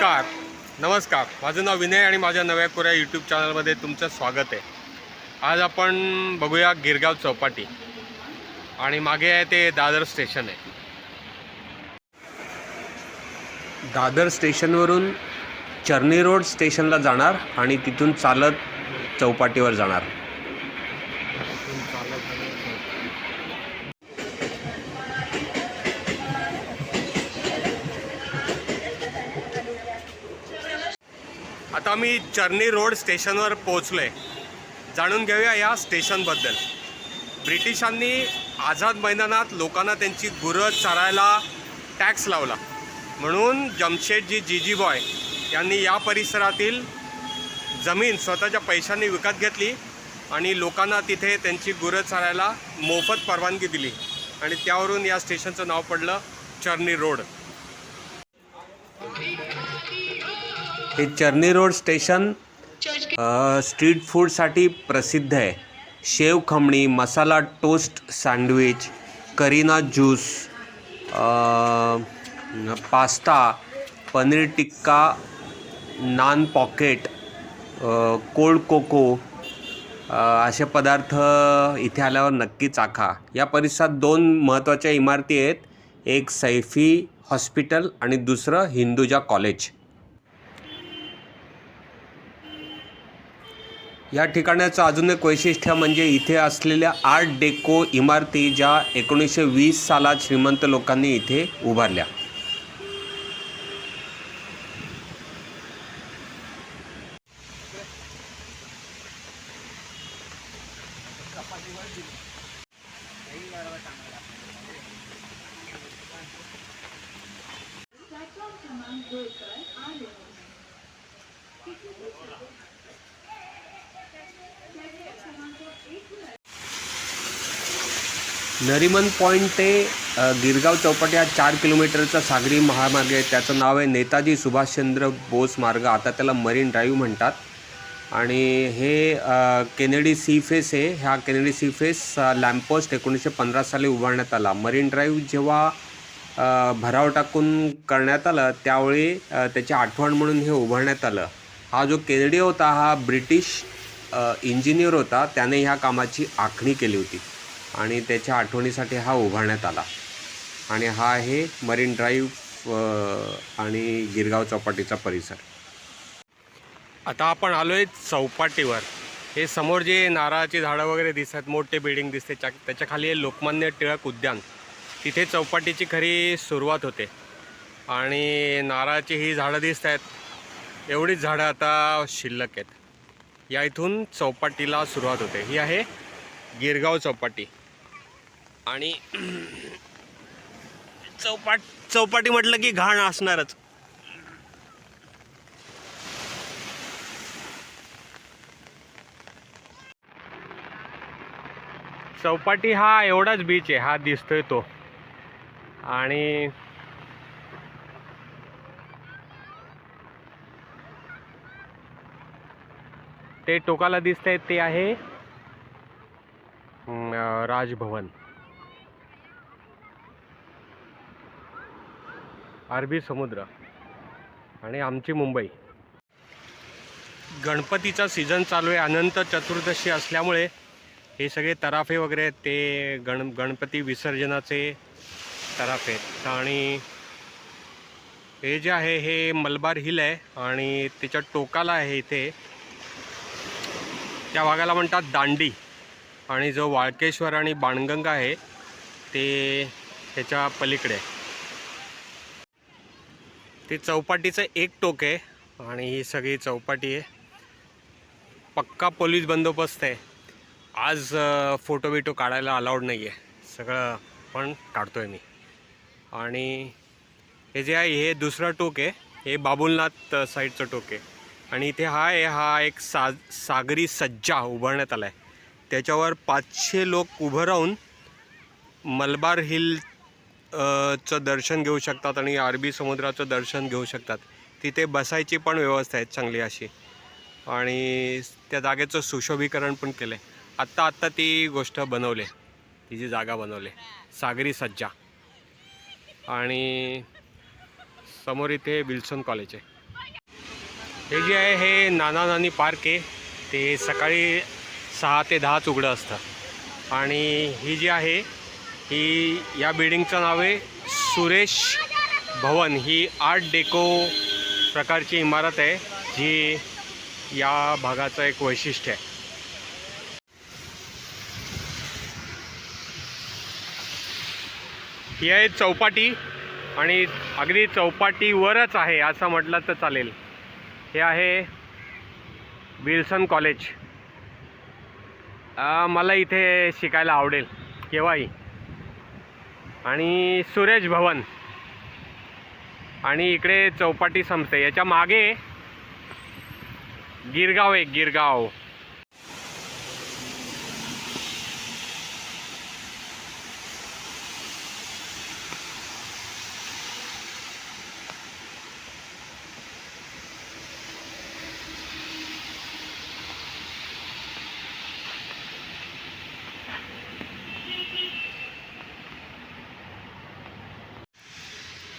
नमस्कार. नमस्कार. माझं नाव विनय आणि माझ्या नव्या कोऱ्या यूट्यूब चॅनलमध्ये तुमचं स्वागत आहे. आज आपण बघूया गिरगाव चौपाटी. आणि मागे आहे ते दादर स्टेशन आहे. दादर स्टेशनवरून चर्नी रोड स्टेशनला जाणार आणि तिथून चालत चौपाटीवर जाणार. आता मी चर्नी रोड स्टेशनवर पोहोचलो आहे जाणून घेऊया या स्टेशनबद्दल. ब्रिटिशांनी आझाद मैदानात लोकांना त्यांची गुरं चरायला टॅक्स लावला. म्हणून जमशेदजी जीजीबॉय यांनी या परिसरातील जमीन स्वतःच्या पैशांनी विकत घेतली आणि लोकांना तिथे त्यांची गुरं चरायला मोफत परवानगी दिली. आणि त्यावरून या स्टेशनचं नाव पडलं चर्नी रोड. हे चर्नी रोड स्टेशन स्ट्रीट फूडसाठी प्रसिद्ध आहे. शेव खमणी मसाला टोस्ट सँडविच करीना juice pasta paneer tikka naan pocket cold coco असे पदार्थ इथे आल्यावर नक्की चाखा. या परिसरात दोन महत्त्वाच्या इमारती आहेत. एक सैफी हॉस्पिटल आणि दुसरं हिंदुजा कॉलेज. या ठिकाणाचं अजून एक वैशिष्ट्य म्हणजे इथे असलेल्या आर्ट डेको इमारती ज्या एकोणीसशे वीस सालात श्रीमंत लोकांनी इथे उभारल्या. नरिमन पॉईंट ते गिरगाव चौपाटी हा चार किलोमीटरचा सागरी महामार्ग आहे. त्याचं नाव आहे नेताजी सुभाषचंद्र बोस मार्ग. आता त्याला मरीन ड्राईव्ह म्हणतात. आणि हे केनेडी सी फेस आहे. ह्या केनेडी सी फेस लॅम्पोस्ट एकोणीसशे पंधरा साली उभारण्यात आला. मरीन ड्राईव्ह जेव्हा भराव टाकून करण्यात आलं त्यावेळी त्याची आठवण म्हणून हे उभारण्यात आलं. हा जो केनेडी होता हा ब्रिटिश इंजिनियर होता त्याने ह्या कामाची आखणी केली होती. आणि त्याच्या आठवणीसाठी हा उभारण्यात आला. आणि हा आहे मरीन ड्राईव्ह आणि गिरगाव चौपाटीचा परिसर. आता आपण आलो आहे चौपाटीवर. हे समोर जे नारळाची झाडं वगैरे दिसतात मोठे बिल्डिंग दिसते त्या त्याच्याखाली लोकमान्य टिळक उद्यान. तिथे चौपाटीची खरी सुरुवात होते. आणि नारळाची ही झाडं दिसत आहेत एवढीच झाडं आता शिल्लक आहेत. या इथून चौपाटीला सुरुवात होते. ही आहे गिरगाव चौपाटी. आणि चौपाट चौपाटी म्हटलं की घाण असणारच. चौपाटी हा एवढाच बीच आहे हा दिसतोय तो. आणि ते टोकाला दिसतंय ते आहे. राजभवन. अरबी समुद्र आणि आमची मुंबई. गणपतीचा सीझन चालू आहे अनंत चतुर्दशी असल्यामुळे हे सगळे तराफे वगैरे आहेत ते गण गणपती विसर्जनाचे तराफे आहेत. आणि हे जे आहे हे मलबार हिल आहे आणि त्याच्या टोकाला आहे इथे. त्या भागाला म्हणतात दांडी. आणि जो वाळकेश्वर आणि बाणगंगा आहे ते ह्याच्या पलीकडे ती ते चौपाटीचं एक टोक आहे आणि ही सगळी चौपाटी आहे. पक्का पोलीस बंदोबस्त आहे. आज फोटो बिटो काढायला अलाउड नाही आहे सगळं पण काढतोय मी. आणि हे जे आहे हे दुसरं टोक आहे. हे बाबुलनाथ साईडचं टोक आहे. आणि इथे हा आहे हा एक सा सागरी सज्जा उभारण्यात आला आहे त्याच्यावर पाचशे लोक उभं राहून मलबार हिल चं दर्शन घेऊ शकतात आणि अरबी समुद्राचं दर्शन घेऊ शकतात. तिथे बसायची पण व्यवस्था आहे चांगली अशी. आणि त्या जागेचं सुशोभीकरण पण केलं आहे आत्ता आत्ता ती गोष्ट बनवली. तिची जागा बनवली. सागरी सज्जा. आणि समोर इथे विल्सन कॉलेज आहे. हे जे आहे हे नाना नानी पार्क आहे. ते सकाळी सहा ते दहाच उघडं असतं आणि ही जी आहे ही या बिल्डिंगचं नाव आहे सुरेश भवन. ही आर्ट डेको प्रकारची इमारत आहे जी या भागाचं एक वैशिष्ट्य आहे. ही आहे चौपाटी आणि अगदी चौपाटीवरच आहे असं म्हटलं तर चालेल. हे आहे विल्सन कॉलेज. मला इथे शिकायला आवडेल केव्हाही. आणि सुरेश भवन. आणि इकडे चौपाटी संपते याच्या मागे गिरगाव एक गिरगाव.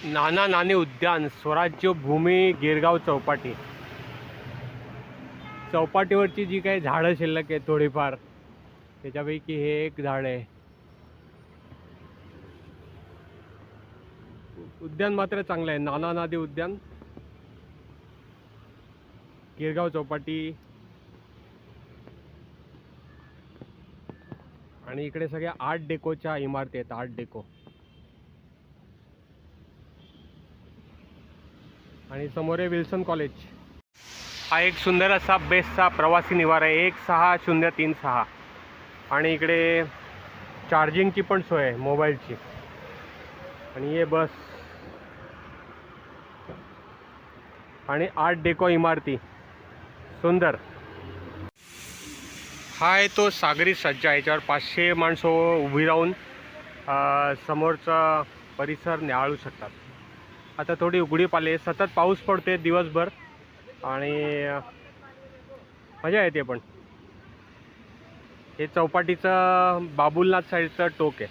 नाना नाणे उद्यान स्वराज्य भूमी गिरगाव चौपाटी. चौपाटीवरची जी काही झाडं शिल्लक आहेत थोडीफार त्याच्यापैकी हे एक झाड आहे. उद्यान मात्र चांगलं आहे. नाना नादी उद्यान गिरगाव चौपाटी आणि इकडे सगळ्या आर्ट डेकोच्या इमारती आहेत आर्ट डेको. आणि समोर आहे विल्सन कॉलेज. हा एक सुंदर असा बेस्टचा प्रवासी निवारा आहे. एक सहा शून्य तीन सहा. आणि इकडे चार्जिंगची पण सोय आहे मोबाईलची आणि ये बस. आणि आर्ट डेको इमारती. सुंदर. हा आहे तो सागरी सज्जा याच्यावर पाचशे माणसं उभी राहून समोरचा परिसर न्याहाळू शकतात. आता थोडी उघडीप आली सतत पाऊस पडते दिवसभर. आणि मजा येते पण. हे चौपाटीचं बाबुलनाथ साईडचं टोक आहे.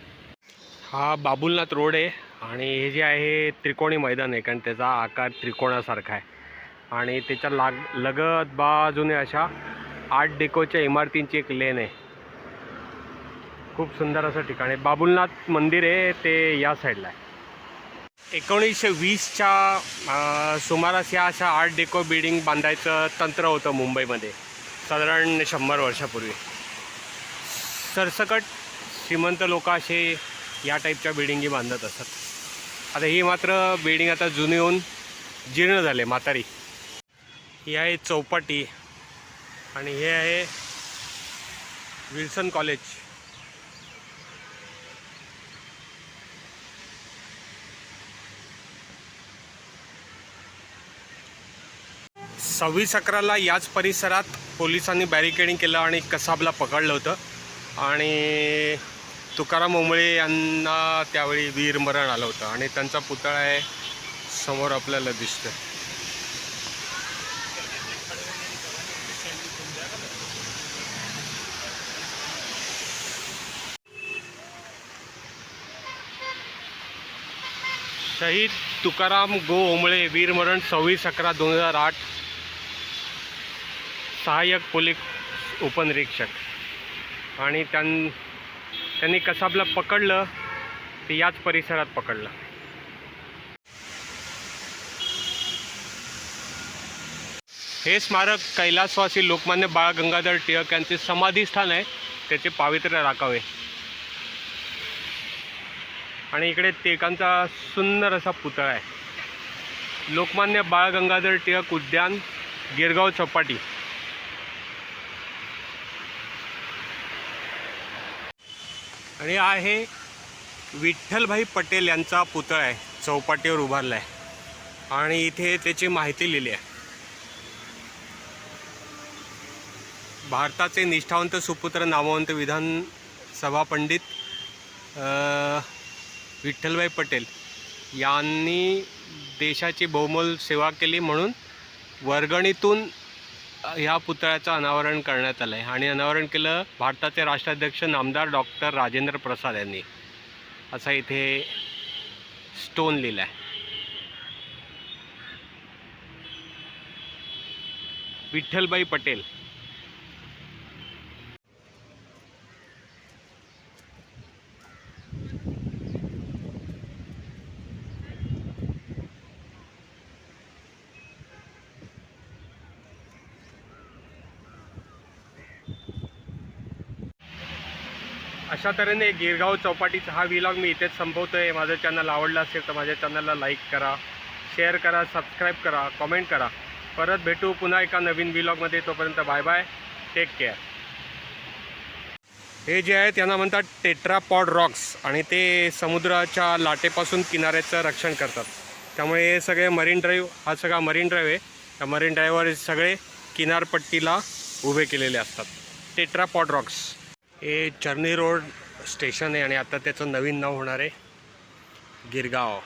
हा बाबुलनाथ रोड आहे. आणि हे जे आहे त्रिकोणी मैदान आहे कारण त्याचा आकार त्रिकोणासारखा आहे. आणि त्याच्या लाग लगत बाजूने अशा आठ डेकोच्या इमारतींची एक लेन आहे. खूप सुंदर असं ठिकाण आहे. बाबुलनाथ मंदिर आहे ते या साईडला आहे. एकोणीसशे वीसच्या सुमारास या अशा आर्ट डेको बिल्डिंग बांधायचं तंत्र होतं मुंबईमध्ये साधारण शंभर वर्षापूर्वी. सरसकट श्रीमंत लोक असे या टाईपच्या बिल्डिंगी बांधत असतात आता ही मात्र बिल्डिंग आता जुनी होऊन जीर्ण झाले म्हातारी. ही आहे चौपाटी आणि हे आहे विल्सन कॉलेज. सव्वीस अकराला याच परिसरात पोलिसांनी बॅरिकेडिंग केलं आणि कसाबला पकडलं होतं. आणि तुकाराम ओंबळे यांना त्यावेळी वीरमरण आलं होतं आणि त्यांचा पुतळा आहे समोर आपल्याला दिसतं शहीद तुकाराम गो ओंबळे वीरमरण सव्वीस अकरा दोन हजार आठ. सहाय्यक पोलीस उपनिरीक्षक. आणि त्यां त्यांनी कसाबला पकडलं ते याच परिसरात पकडलं. हे स्मारक कैलासवासी लोकमान्य बाळ गंगाधर टिळक यांचे समाधीस्थान आहे त्याचे पावित्र्य राखावे. आणि इकडे टिळकांचा सुंदर असा पुतळा आहे. लोकमान्य बाळ गंगाधर टिळक उद्यान गिरगाव चौपाटी. आणि आहे विठ्ठलभाई पटेल यांचा पुतळा आहे. चौपाटीवर उभारला आहे आणि इथे त्याची माहिती लिहिली आहे. भारताचे निष्ठावंत सुपुत्र नामवंत विधान सभा पंडित विठ्ठलभाई पटेल यांनी देशाची बहुमोल सेवा केली म्हणून वर्गणीतून ह्या पुतळ्याचं अनावरण करण्यात आलं आहे आणि अनावरण केलं भारताचे राष्ट्राध्यक्ष नामदार डॉक्टर राजेंद्र प्रसाद यांनी. असा इथे स्टोन लिहिला आहे विठ्ठलबाई पटेल. अशा तऱ्हेने गिरगाव चौपाटीचा हा विलॉग मी इथेच संपवतोय. माझं चॅनल आवडलं असेल तर माझ्या चॅनलला लाईक करा शेअर करा सबस्क्राईब करा कॉमेंट करा. परत भेटू पुन्हा एका नवीन व्लॉगमध्ये तोपर्यंत बाय बाय टेक केअर हे जे आहे त्यांना म्हणतात टेट्रापॉड रॉक्स आणि ते समुद्राच्या लाटेपासून किनाऱ्याचं रक्षण करतात. त्यामुळे हे सगळे मरीन ड्राईव्ह हा सगळा मरीन ड्राईव्ह आहे. त्या मरीन ड्राईव्हवर सगळे किनारपट्टीला उभे केलेले असतात. टेट्रापॉड रॉक्स हे चर्नी रोड स्टेशन आहे आणि आता त्याचं नवीन नाव होणार आहे गिरगाव.